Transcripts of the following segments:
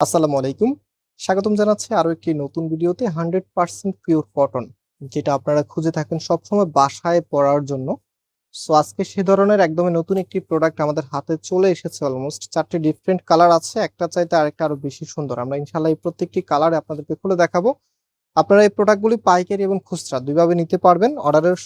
আসসালামু আলাইকুম। স্বাগতম জানাচ্ছি আরও একটি নতুন ভিডিওতে হান্ড্রেড পার্সেন্ট পিওর কটন, যেটা আপনারা খুঁজে থাকেন সবসময় বাসায় পরার জন্য। সো আজকে সে ধরনের একদমই নতুন একটি প্রোডাক্ট আমাদের হাতে চলে এসেছে অলমোস্ট চারটি ডিফারেন্ট কালার আছে, একটা চাইতে আরেকটা আরও বেশি সুন্দর। আমরা ইনশাল্লাহ এই প্রত্যেকটি কালারে আপনাদেরকে খুলে দেখাবো। আপনারা এই প্রোডাক্টগুলি পাইকারি এবং খুচরা দুইভাবে নিতে পারবেন। অর্ডারের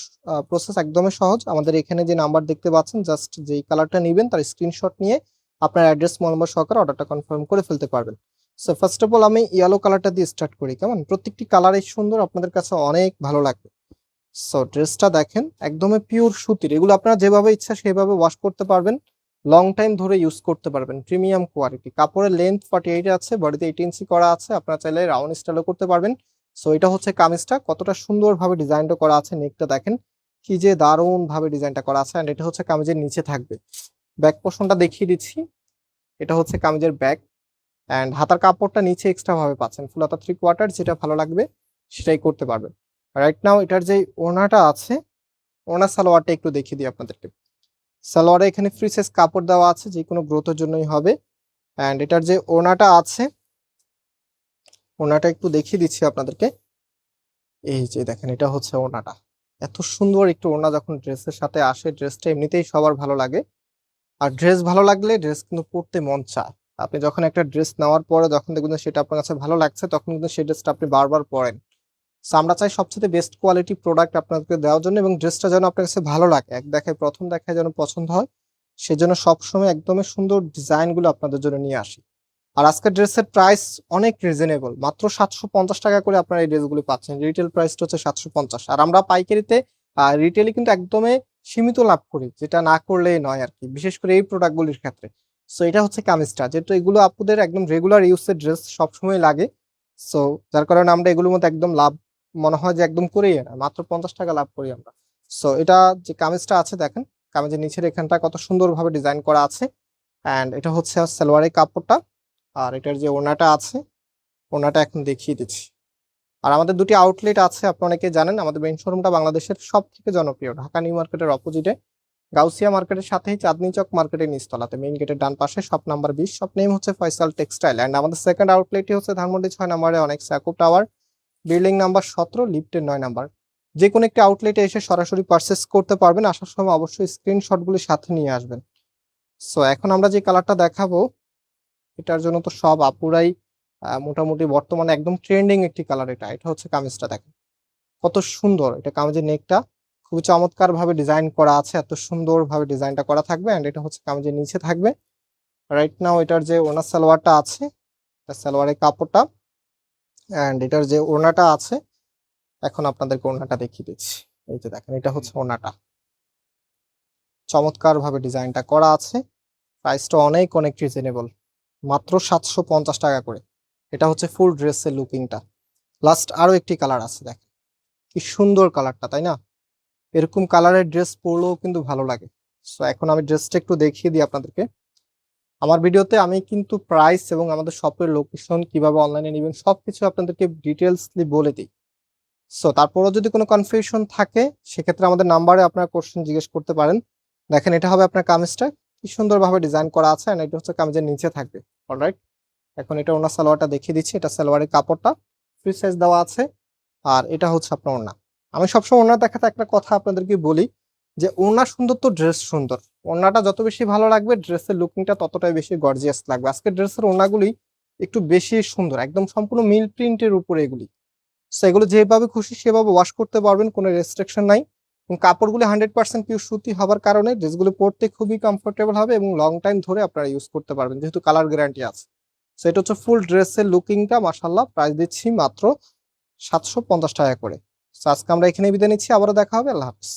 প্রসেস একদমই সহজ। আমাদের এখানে যে নাম্বার দেখতে পাচ্ছেন জাস্ট যেই কালারটা নেবেন তার স্ক্রিনশট নিয়ে আপনার অ্যাড্রেস নম্বর সহকারে অর্ডারটা কনফার্ম করে ফেলতে পারবেন। সো ফার্স্ট অফ অল আমি ইয়েলো কালারটা দিয়ে স্টার্ট করি, কেমন? প্রত্যেকটি কালারই সুন্দর, আপনাদের কাছে অনেক ভালো লাগবে। সো ড্রেসটা দেখেন, একদমই পিওর সুতির। এগুলো আপনারা যেভাবে ইচ্ছা সেভাবে ওয়াশ করতে পারবেন। লং টাইম ধরে ইউজ করতে পারবেন। প্রিমিয়াম কোয়ালিটি কাপড়ের লেন্থ ফর্টি এইট আছে বডিতে এইট ইঞ্চি করা আছে, আপনারা চাইলে রাউন্ড স্টাইলও করতে পারবেন। সো এটা হচ্ছে কামিজটা, কতটা সুন্দরভাবে ডিজাইনটা করা আছে নেকটা দেখেন। কি যে দারুণভাবে ডিজাইনটা করা আছে অ্যান্ড এটা হচ্ছে কামিজের নিচে থাকবে। ব্যাক পোর্শনটা দেখিয়ে দিচ্ছি। এটা হচ্ছে কামিজের ব্যাক অ্যান্ড হাতার কাপড়টা নিচে এক্সট্রাভাবে পাচ্ছেন। ফুল হাতা থ্রি কোয়ার্টার যেটা ভালো লাগবে, সেটাই করতে পারবেন। রাইট নাও এটার যে ওনাটা আছে ওনা সালোয়ারটা একটু দেখিয়ে দিই আপনাদেরকে। সালোয়ারে এখানে ফ্রি সাইজ কাপড় দেওয়া আছে যে কোনো গ্রোথের জন্যই হবে। অ্যান্ড এটার যে ওনাটা আছে ওনাটা একটু দেখিয়ে দিচ্ছি আপনাদেরকে। এই যে দেখেন, এটা হচ্ছে ওনাটা এত সুন্দর একটু ওনা যখন ড্রেসের সাথে আসে ড্রেসটা এমনিতেই সবার ভালো লাগে। আর ড্রেস ভালো লাগলে ড্রেস কিন্তু পরতে মন চায়। আপনি যখন একটা ড্রেস নেওয়ার পরে যখন দেখবেন সেটা আপনার কাছে ভালো লাগছে, তখন কিন্তু সেই ড্রেসটা আপনি বারবার পরেন। সো আমরা চাই সবচেয়ে বেস্ট কোয়ালিটি প্রোডাক্ট আপনাদেরকে দেওয়ার জন্য এবং ড্রেসটা যেন আপনার কাছে ভালো লাগে। এক দেখায়, প্রথম দেখায় যেন পছন্দ হয়, সেজন্য সবসময় একদমই সুন্দর ডিজাইনগুলো আপনাদের জন্য নিয়ে আসি। আর আজকের ড্রেসের প্রাইস অনেক রিজনেবল মাত্র সাতশো পঞ্চাশ টাকা করে আপনারা এই ড্রেসগুলো পাচ্ছেন। রিটেল প্রাইসটা হচ্ছে সাতশো পঞ্চাশ। আর আমরা পাইকারিতে রিটেলে কিন্তু একদমই সীমিত লাভ করি, যেটা না করলেই নয় আর কি বিশেষ করে এই প্রোডাক্টগুলির ক্ষেত্রে। সো এটা হচ্ছে কামিজটা যেহেতু এগুলো আপুদের একদম রেগুলার ইউজের ড্রেস সবসময় লাগে সো যার কারণে আমরা এগুলোর মধ্যে একদম লাভ, মনে হয় যে একদম করেই না মাত্র পঞ্চাশ টাকা লাভ করি আমরা। সো এটা যে কামিজটা আছে দেখেন কামিজের নিচের এখানটা কত সুন্দরভাবে ডিজাইন করা আছে অ্যান্ড এটা হচ্ছে সালোয়ারের কাপড়টা, আর এটার যে ওনাটা আছে ওনাটা এখন দেখিয়ে দিচ্ছি। আর আমাদের দুটি আউটলেট আছে, আপনি অনেকে জানেন, আমাদের মেইন শোরুমটা বাংলাদেশের সব থেকে জনপ্রিয়, ঢাকা নিউ মার্কেটের অপোজিটে গাউসিয়া মার্কেটের সাথেই চাঁদনি চক মার্কেটের নিচতলাতে মেইন গেটের ডান পাশে শপ নাম্বার বিশ শপ নেম হচ্ছে ফয়সাল টেক্সটাইল অ্যান্ড আমাদের সেকেন্ড আউটলেটটি হচ্ছে ধানমন্ডি ছয় নম্বরে অনেক স্যাকুপ টাওয়ার বিল্ডিং নাম্বার সতেরো লিফটের নয় নাম্বার যে কোনো একটি আউটলেটে এসে সরাসরি পারচেস করতে পারবেন, আসার সময় অবশ্যই স্ক্রিনশটগুলি সাথে নিয়ে আসবেন। সো এখন আমরা যে কালারটা দেখাবো, এটার জন্য তো সব আপুরাই মোটামুটি বর্তমানে একদম ট্রেন্ডিং একটি কালার এটা। এটা হচ্ছে কামিজটা দেখেন। কত সুন্দর। এটা কামিজের নেকটা খুবই চমৎকার ভাবে ডিজাইন করা আছে। এত সুন্দর ভাবে ডিজাইনটা করা থাকবে এন্ড এটা হচ্ছে কামিজের নিচে থাকবে। রাইট নাও এটার যে ওনার সালোয়ারটা আছে, এটা সালোয়ারের কাপড়টা এন্ড এটার যে ওড়নাটা আছে, এখন আপনাদেরকে ওড়নাটা দেখিয়ে দিচ্ছি। এই যে দেখেন, এটা হচ্ছে ওড়নাটা। চমৎকার ভাবে ডিজাইনটা করা আছে। প্রাইসটা অনেক অনেক রিজনেবল মাত্র সাতশো পঞ্চাশ টাকা করে। এটা হচ্ছে ফুল ড্রেসের লুকিংটা। লাস্ট আরও একটি কালার আছে দেখ কি সুন্দর কালারটা তাই না? এরকম কালারের ড্রেস পরলেও কিন্তু ভালো লাগে। সো এখন আমি ড্রেসটা একটু দেখিয়ে দিই আপনাদেরকে। আমার ভিডিওতে আমি কিন্তু প্রাইস এবং আমাদের শপের লোকেশন কীভাবে অনলাইনে নেবেন সবকিছু আপনাদেরকে ডিটেলসলি বলে দিই। সো তারপরও যদি কোনো কনফিউশন থাকে, সেক্ষেত্রে আমাদের নাম্বারে আপনারা কোশ্চেন জিজ্ঞেস করতে পারেন। দেখেন, এটা হবে আপনার কামিজটা। কি সুন্দরভাবে ডিজাইন করা আছে এটা হচ্ছে কামিজের নিচে থাকবে। অলরাইট এখন এটা ওনার সালোয়ারটা দেখিয়ে দিচ্ছি, এটা সালোয়ারের কাপড়টা। ফ্রি সাইজ দেওয়া আছে, আর এটা হচ্ছে আপনার ওনা আমি সবসময় ওনার দেখাতে একটা কথা আপনাদেরকে বলি, যে ওনা সুন্দর তো ড্রেস সুন্দর। ওনাটা যত বেশি ভালো লাগবে ড্রেসের লুকিংটা ততটাই বেশি গর্জিয়াস লাগবে। আজকে ড্রেসের ওনাগুলি একটু বেশি সুন্দর, একদম সম্পূর্ণ মিল প্রিন্টের উপরে এগুলি। সো এগুলো যেভাবে খুশি সেভাবে ওয়াশ করতে পারবেন, কোনো রেস্ট্রিকশন নাই। এবং কাপড়গুলি হান্ড্রেড পার্সেন্ট পিওর সুতি হওয়ার কারণে ড্রেসগুলো পরতে খুবই কমফোর্টেবল হবে এবং লং টাইম ধরে আপনারা ইউজ করতে পারবেন, যেহেতু কালার গ্যারান্টি আছে। সো এটা হচ্ছে ফুল ড্রেসের লুকিংটা মাসাল্লাহ প্রাইস দিচ্ছি মাত্র সাতশো পঞ্চাশ টাকা করে। সো আজকে আমরা এখানে বিদায় নিচ্ছি। আবারও দেখা হবে। আল্লাহ হাফিজ।